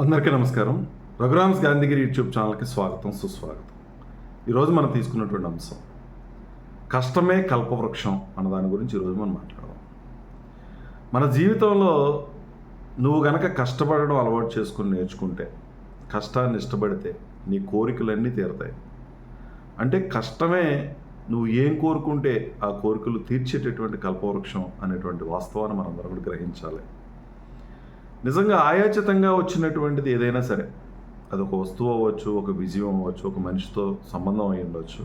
అందరికీ నమస్కారం. రఘురామ్స్ గాంధీగిరి యూట్యూబ్ ఛానల్కి స్వాగతం సుస్వాగతం. ఈరోజు మనం తీసుకున్నటువంటి అంశం కష్టమే కల్పవృక్షం అన్న దాని గురించి ఈరోజు మనం మాట్లాడదాం. మన జీవితంలో నువ్వు గనక కష్టపడడం అలవాటు చేసుకుని నేర్చుకుంటే కష్టాన్ని ఇష్టపడితే నీ కోరికలన్నీ తీరతాయి. అంటే కష్టమే నువ్వు ఏం కోరుకుంటే ఆ కోరికలు తీర్చేటటువంటి కల్పవృక్షం అనేటువంటి వాస్తవాన్ని మనందరం కూడా గ్రహించాలి. నిజంగా ఆయాచితంగా వచ్చినటువంటిది ఏదైనా సరే. అది ఒక వస్తువు అవ్వచ్చు ఒక విజయం అవ్వచ్చు ఒక మనిషితో సంబంధం అయి ఉండొచ్చు.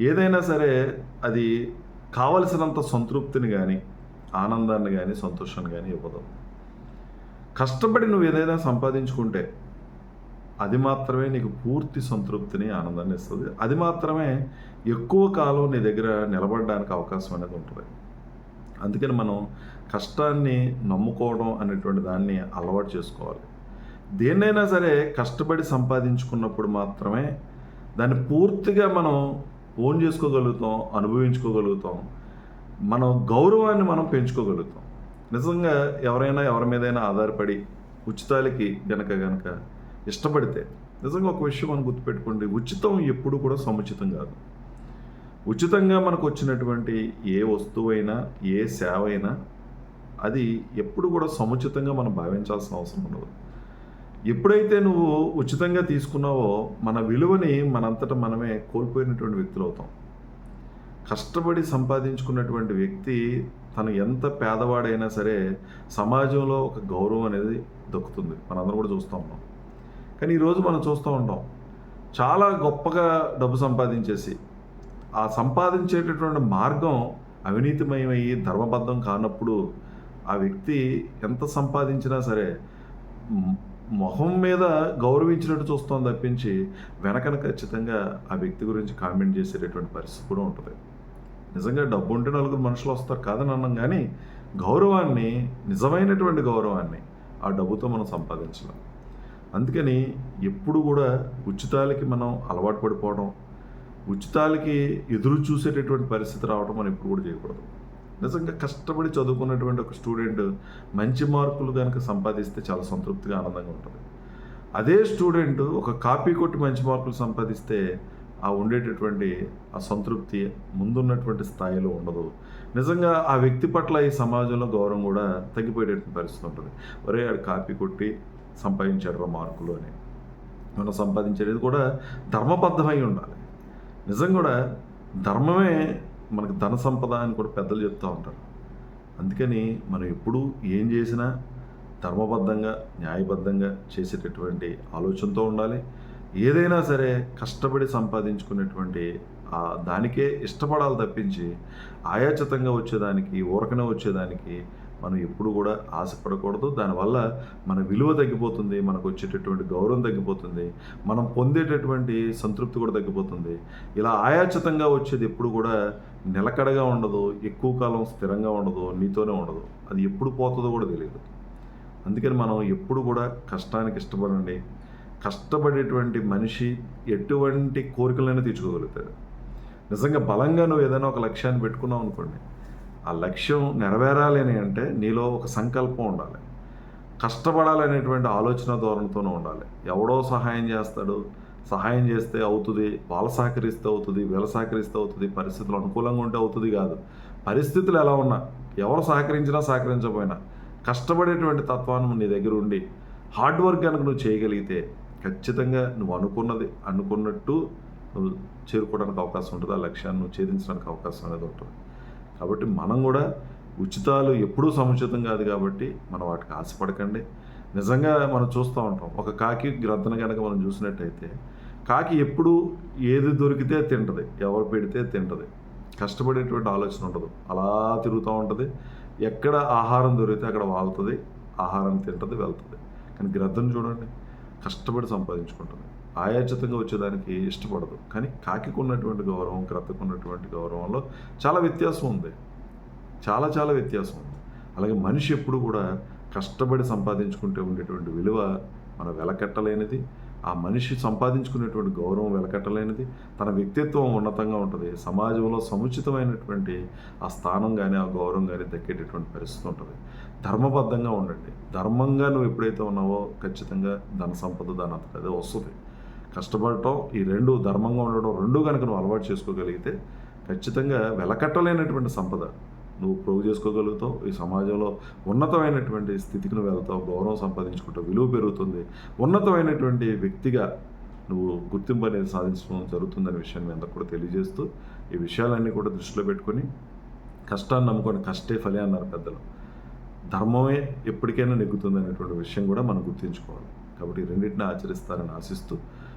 ఏదైనా సరే అది కావలసినంత సంతృప్తిని కానీ ఆనందాన్ని కానీ సంతోషాన్ని కానీ ఇవ్వదు. కష్టపడి నువ్వు ఏదైనా సంపాదించుకుంటే అది మాత్రమే నీకు పూర్తి సంతృప్తిని ఆనందాన్ని ఇస్తుంది. అది మాత్రమే ఎక్కువ కాలం నీ దగ్గర నిలబడడానికి అవకాశం అనేది ఉంటుంది. అందుకని మనం కష్టాన్ని నమ్ముకోవడం అనేటువంటి దాన్ని అలవాటు చేసుకోవాలి. దేన్నైనా సరే కష్టపడి సంపాదించుకున్నప్పుడు మాత్రమే దాన్ని పూర్తిగా మనం ఓన్ చేసుకోగలుగుతాం అనుభవించుకోగలుగుతాం. మనం గౌరవాన్ని మనం పెంచుకోగలుగుతాం. నిజంగా ఎవరైనా ఎవరి మీదైనా ఆధారపడి ఉచితాలకి గనక గనక ఇష్టపడితే నిజంగా ఒక విషయం మనం గుర్తుపెట్టుకోండి. ఉచితం ఎప్పుడు కూడా సముచితం కాదు. ఉచితంగా మనకు వచ్చినటువంటి ఏ వస్తువైనా ఏ సేవ అయినా అది ఎప్పుడు కూడా సముచితంగా మనం భావించాల్సిన అవసరం ఉండదు. ఎప్పుడైతే నువ్వు ఉచితంగా తీసుకున్నావో మన విలువని మనంతటా మనమే కోల్పోయినటువంటి వ్యక్తులు అవుతాం. కష్టపడి సంపాదించుకున్నటువంటి వ్యక్తి తను ఎంత పేదవాడైనా సరే సమాజంలో ఒక గౌరవం అనేది దక్కుతుంది. మనందరం కూడా చూస్తూ ఉన్నాం. కానీ ఈరోజు మనం చూస్తూ ఉంటాం. చాలా గొప్పగా డబ్బు సంపాదించేసి ఆ సంపాదించేటటువంటి మార్గం అవినీతిమయమయ్యి ధర్మబద్ధం కానప్పుడు ఆ వ్యక్తి ఎంత సంపాదించినా సరే మొహం మీద గౌరవించినట్టు చూస్తాం తప్పించి వెనకన ఖచ్చితంగా ఆ వ్యక్తి గురించి కామెంట్ చేసేటటువంటి పరిస్థితి కూడా ఉంటుంది. నిజంగా డబ్బు ఉంటే నలుగురు మనుషులు వస్తారు కాదని అన్నాం కానీ గౌరవాన్ని నిజమైనటువంటి గౌరవాన్ని ఆ డబ్బుతో మనం సంపాదించలేం. అందుకని ఎప్పుడు కూడా ఉచితాలకి మనం అలవాటు పడిపోవడం ఉచితాలకి ఎదురు చూసేటటువంటి పరిస్థితి రావడం మనం ఎప్పుడు కూడా చేయకూడదు. నిజంగా కష్టపడి చదువుకున్నటువంటి ఒక స్టూడెంట్ మంచి మార్కులు కనుక సంపాదిస్తే చాలా సంతృప్తిగా ఆనందంగా ఉంటుంది. అదే స్టూడెంట్ ఒక కాపీ కొట్టి మంచి మార్కులు సంపాదిస్తే ఆ ఉండేటటువంటి ఆ సంతృప్తి ముందున్నటువంటి స్థాయిలో ఉండదు. నిజంగా ఆ వ్యక్తి పట్ల ఈ సమాజంలో గౌరవం కూడా తగ్గిపోయేటటువంటి పరిస్థితి ఉంటుంది. ఒరే ఆడు కాపీ కొట్టి సంపాదించాడు రా మార్కులు అని. మనం సంపాదించేది కూడా ధర్మబద్ధమై ఉండాలి. నిజం కూడా ధర్మమే మనకు ధన సంపద అని కూడా పెద్దలు చెప్తూ ఉంటారు. అందుకని మనం ఎప్పుడూ ఏం చేసినా ధర్మబద్ధంగా న్యాయబద్ధంగా చేసేటటువంటి ఆలోచనతో ఉండాలి. ఏదైనా సరే కష్టపడి సంపాదించుకునేటువంటి ఆ దానికే ఇష్టపడాలి తప్పించి ఆయాచితంగా వచ్చేదానికి ఊరకనే వచ్చేదానికి మనం ఎప్పుడు కూడా ఆశపడకూడదు. దానివల్ల మన విలువ తగ్గిపోతుంది మనకు వచ్చేటటువంటి గౌరవం తగ్గిపోతుంది మనం పొందేటటువంటి సంతృప్తి కూడా తగ్గిపోతుంది. ఇలా ఆయాచితంగా వచ్చేది ఎప్పుడు కూడా నిలకడగా ఉండదు ఎక్కువ కాలం స్థిరంగా ఉండదు నీతోనే ఉండదు. అది ఎప్పుడు పోతుందో కూడా తెలియదు. అందుకని మనం ఎప్పుడు కూడా కష్టానికి ఇష్టపడండి. కష్టపడేటువంటి మనిషి ఎటువంటి కోరికలైనా తీర్చుకోగలుగుతాడు. నిజంగా బలంగా నువ్వు ఏదైనా ఒక లక్ష్యాన్ని పెట్టుకున్నావు అనుకోండి ఆ లక్ష్యం నెరవేరాలి అని అంటే నీలో ఒక సంకల్పం ఉండాలి. కష్టపడాలనేటువంటి ఆలోచన ధోరణితోనే ఉండాలి. ఎవడో సహాయం చేస్తాడు. సహాయం చేస్తే అవుతుంది. వాళ్ళ సహకరిస్తే అవుతుంది. వీళ్ళ సహకరిస్తే అవుతుంది. పరిస్థితులు అనుకూలంగా ఉంటే అవుతుంది కాదు. పరిస్థితులు ఎలా ఉన్నా ఎవరు సహకరించినా సహకరించకపోయినా కష్టపడేటువంటి తత్వాన్ని నీ దగ్గర ఉండి హార్డ్ వర్క్ కనుక నువ్వు చేయగలిగితే ఖచ్చితంగా నువ్వు అనుకున్నది అనుకున్నట్టు నువ్వు చేరుకోవడానికి అవకాశం ఉంటుంది. ఆ లక్ష్యాన్ని నువ్వు ఛేదించడానికి అవకాశం అనేది ఉంటుంది. కాబట్టి మనం కూడా ఉచితాలు ఎప్పుడూ సముచితం కాదు కాబట్టి మనం వాటికి ఆశపడకండి. నిజంగా మనం చూస్తూ ఉంటాం. ఒక కాకి గ్రద్దన కనుక మనం చూసినట్టయితే కాకి ఎప్పుడు ఏది దొరికితే తింటది. ఎవరు పెడితే తింటది. కష్టపడేటువంటి ఆలోచన ఉండదు. అలా తిరుగుతూ ఉంటుంది. ఎక్కడ ఆహారం దొరికితే అక్కడ వాళ్తుంది. ఆహారం తింటది వెళ్తుంది. కానీ గ్రద్దను చూడండి. కష్టపడి సంపాదించుకుంటుంది. ఆయాచితంగా వచ్చేదానికి ఇష్టపడదు. కానీ కాకికి ఉన్నటువంటి గౌరవం గ్రద్దకు ఉన్నటువంటి గౌరవంలో చాలా వ్యత్యాసం ఉంది. చాలా చాలా వ్యత్యాసం ఉంది. అలాగే మనిషి ఎప్పుడు కూడా కష్టపడి సంపాదించుకుంటే ఉండేటువంటి విలువ మన వెలకట్టలేనిది ఆ మనిషి సంపాదించుకునేటువంటి గౌరవం వెలకట్టలేనిది తన వ్యక్తిత్వం ఉన్నతంగా ఉంటుంది. సమాజంలో సముచితమైనటువంటి ఆ స్థానం కానీ ఆ గౌరవం కానీ దక్కేటటువంటి పరిస్థితి ఉంటుంది. ధర్మబద్ధంగా ఉండండి. ధర్మంగా నువ్వు ఎప్పుడైతే ఉన్నావో ఖచ్చితంగా ధన సంపద దాని అంతట అదే వస్తుంది. కష్టపడటం ఈ రెండు ధర్మంగా ఉండడం రెండు కనుక నువ్వు అలవాటు చేసుకోగలిగితే ఖచ్చితంగా వెలకట్టలేనటువంటి సంపద నువ్వు ప్రోగు చేసుకోగలుగుతావు. ఈ సమాజంలో ఉన్నతమైనటువంటి స్థితికి నువ్వు వెళ్తావు. గౌరవం సంపాదించుకుంటావు విలువ పెరుగుతుంది. ఉన్నతమైనటువంటి వ్యక్తిగా నువ్వు గుర్తింపు అనేది సాధించడం జరుగుతుందనే విషయాన్ని మీ అందరూ కూడా తెలియజేస్తూ ఈ విషయాలన్నీ కూడా దృష్టిలో పెట్టుకొని కష్టాన్ని నమ్ముకొని కష్టే ఫలి అన్నారు పెద్దలు. ధర్మమే ఎప్పటికైనా నెగ్గుతుంది అనేటువంటి విషయం కూడా మనం గుర్తుంచుకోవాలి. కాబట్టి రెండింటిని ఆచరిస్తారని ఆశిస్తూ